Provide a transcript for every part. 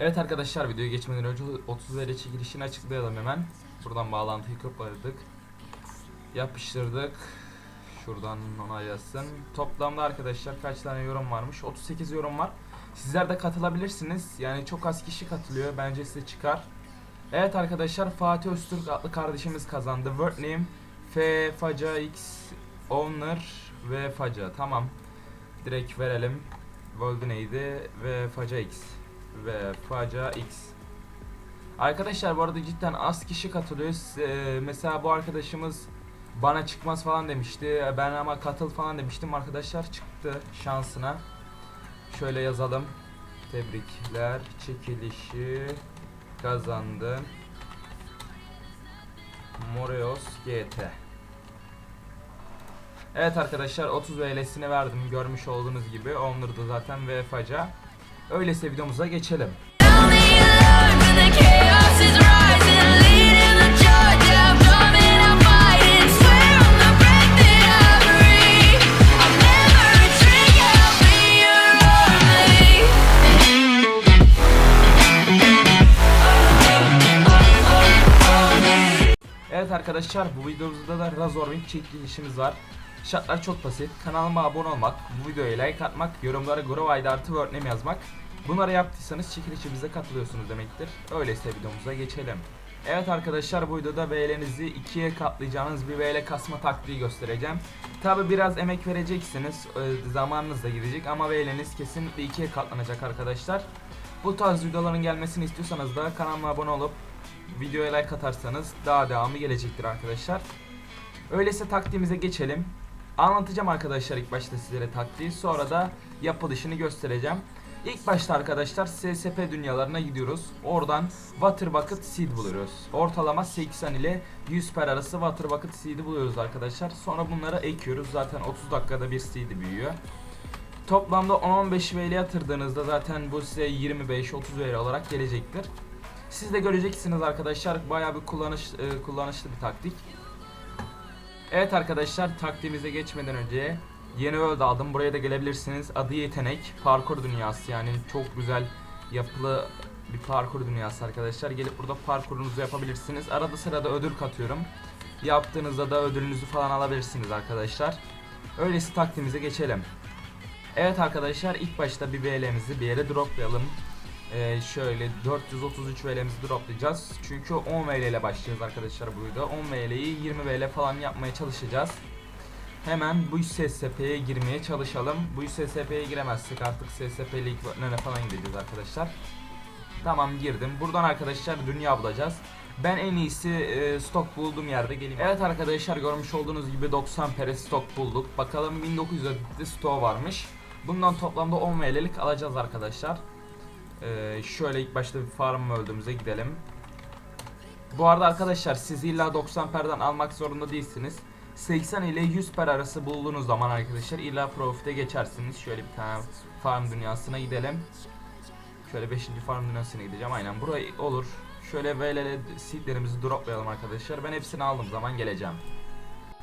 Evet arkadaşlar videoya geçmeden önce 30 derece girişini açıklayalım hemen. Buradan bağlantıyı kopardık. Yapıştırdık. Şuradan onaylasın. Toplamda arkadaşlar kaç tane yorum varmış? 38 yorum var. Sizler de katılabilirsiniz. Yani çok az kişi katılıyor. Bence size çıkar. Evet arkadaşlar Fatih Öztürk adlı kardeşimiz kazandı. Word name F Faca X Owner ve Faca. Tamam. Direkt verelim. World neydi? Ve Faca X. Ve Faca X. Arkadaşlar bu arada cidden az kişi katılıyor. Siz- e, mesela bu arkadaşımız bana çıkmaz falan demişti. Ben ama katıl falan demiştim. Arkadaşlar çıktı şansına. Şöyle yazalım. Tebrikler. Çekilişi kazandın. Moreos GT. Evet arkadaşlar 30 VL'sini verdim görmüş olduğunuz gibi. Owner'da zaten ve faca. Öyleyse videomuza geçelim. Evet arkadaşlar bu videomuzda da Razorwing çekilişimiz var. Şartlar çok basit. Kanalıma abone olmak, bu videoya like atmak, yorumlara Grovide artı wordname yazmak. Bunları yaptıysanız çekilişimize katılıyorsunuz demektir. Öyleyse videomuza geçelim. Evet arkadaşlar bu videoda VL'nizi ikiye katlayacağınız bir VL kasma taktiği göstereceğim. Tabi biraz emek vereceksiniz, e, zamanınız da gidecek ama VL'niz kesinlikle ikiye katlanacak arkadaşlar. Bu tarz videoların gelmesini istiyorsanız da kanalıma abone olup videoya like atarsanız daha devamı gelecektir arkadaşlar. Öyleyse taktiğimize geçelim. Anlatacağım arkadaşlar ilk başta sizlere taktiği sonra da yapılışını göstereceğim. İlk başta arkadaşlar SSP dünyalarına gidiyoruz. Oradan Water Bucket Seed buluyoruz. Ortalama 80 ile 100 per arası Water Bucket Seed'i buluyoruz arkadaşlar. Sonra bunları ekiyoruz. Zaten 30 dakikada bir seed büyüyor. Toplamda 10-15 VL yatırdığınızda zaten bu size 25-30 VL olarak gelecektir. Siz de göreceksiniz arkadaşlar bayağı bir kullanış, e, kullanışlı bir taktik. Evet arkadaşlar taktiğimize geçmeden önce yeni world aldım. Buraya da gelebilirsiniz. Adı yetenek. Parkur dünyası yani çok güzel yapılı bir parkur dünyası arkadaşlar. Gelip burada parkurunuzu yapabilirsiniz. Arada sırada ödül katıyorum. Yaptığınızda da ödülünüzü falan alabilirsiniz arkadaşlar. Öyleyse taktiğimize geçelim. Evet arkadaşlar ilk başta bir VL'mizi bir yere droplayalım. Ee, şöyle 433 VL'mizi droplayacağız. Çünkü 10 VL ile başlayacağız arkadaşlar bu videoda. 10 VL'yi 20 VL falan yapmaya çalışacağız. Hemen bu SSP'ye girmeye çalışalım. Bu SSP'ye giremezsek artık SSP'li equipment'e falan gideceğiz arkadaşlar. Tamam girdim. Buradan arkadaşlar dünya bulacağız. Ben en iyisi e, stok bulduğum yerde geleyim. Evet arkadaşlar görmüş olduğunuz gibi 90 pere stok bulduk. Bakalım 1900 adetli stok varmış. Bundan toplamda 10 VL'lik alacağız arkadaşlar. Ee, şöyle ilk başta bir farm öldüğümüze gidelim. Bu arada arkadaşlar siz illa 90 perden almak zorunda değilsiniz. 80 ile 100 per arası bulduğunuz zaman arkadaşlar illa profite geçersiniz. Şöyle bir tane farm dünyasına gidelim. Şöyle 5. farm dünyasına gideceğim. Aynen burayı olur. Şöyle VLL seedlerimizi droplayalım arkadaşlar. Ben hepsini aldığım zaman geleceğim.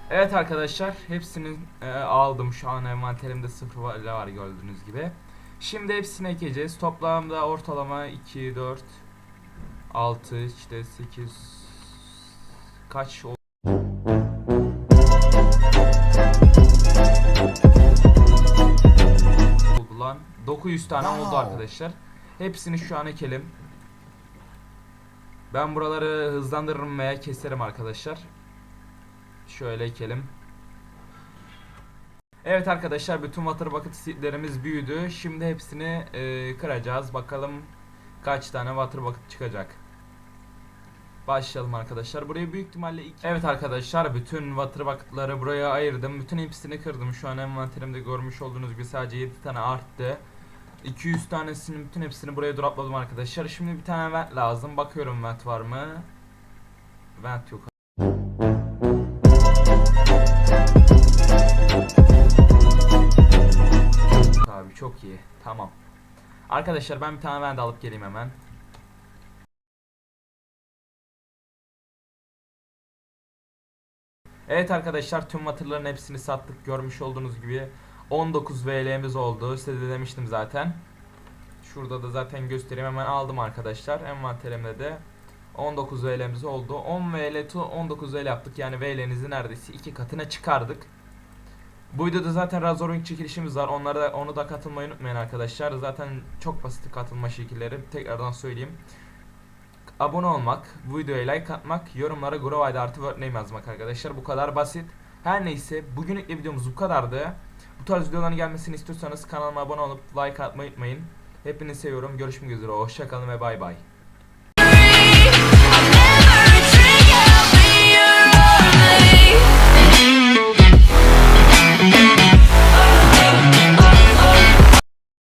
Evet arkadaşlar hepsini e, aldım. Şu an envanterimde 0 var, var gördüğünüz gibi. Şimdi hepsini ekeceğiz. Toplamda ortalama 2, 4, 6, işte 8 kaç oldu lan? 900 tane oldu arkadaşlar. Hepsini şu an ekelim. Ben buraları hızlandırırım veya keserim arkadaşlar. Şöyle ekelim. Evet arkadaşlar bütün water bucket seedlerimiz büyüdü. Şimdi hepsini e, kıracağız. Bakalım kaç tane water bucket çıkacak. Başlayalım arkadaşlar. Buraya büyük ihtimalle iki... Evet arkadaşlar bütün water bucket'ları buraya ayırdım. Bütün hepsini kırdım. Şu an envanterimde görmüş olduğunuz gibi sadece 7 tane arttı. 200 tanesini bütün hepsini buraya dropladım arkadaşlar. Şimdi bir tane vent lazım. Bakıyorum vent var mı? Vent yok. Arkadaşlar ben bir tane vent alıp geleyim hemen. Evet arkadaşlar tüm matırların hepsini sattık. Görmüş olduğunuz gibi 19 VL'miz oldu. Size de demiştim zaten. Şurada da zaten göstereyim hemen aldım arkadaşlar. Envanterimde de 19 VL'miz oldu. 10 VL to 19 VL yaptık. Yani VL'nizi neredeyse iki katına çıkardık. Bu videoda zaten Razorwing çekilişimiz var. Onlara da, onu da katılmayı unutmayın arkadaşlar. Zaten çok basit katılma şekilleri. Tekrardan söyleyeyim. Abone olmak, bu videoya like atmak, yorumlara Grow ID artı word name yazmak arkadaşlar. Bu kadar basit. Her neyse bugünlük de videomuz bu kadardı. Bu tarz videoların gelmesini istiyorsanız kanalıma abone olup like atmayı unutmayın. Hepinizi seviyorum. Görüşmek üzere. Hoşçakalın ve bay bay.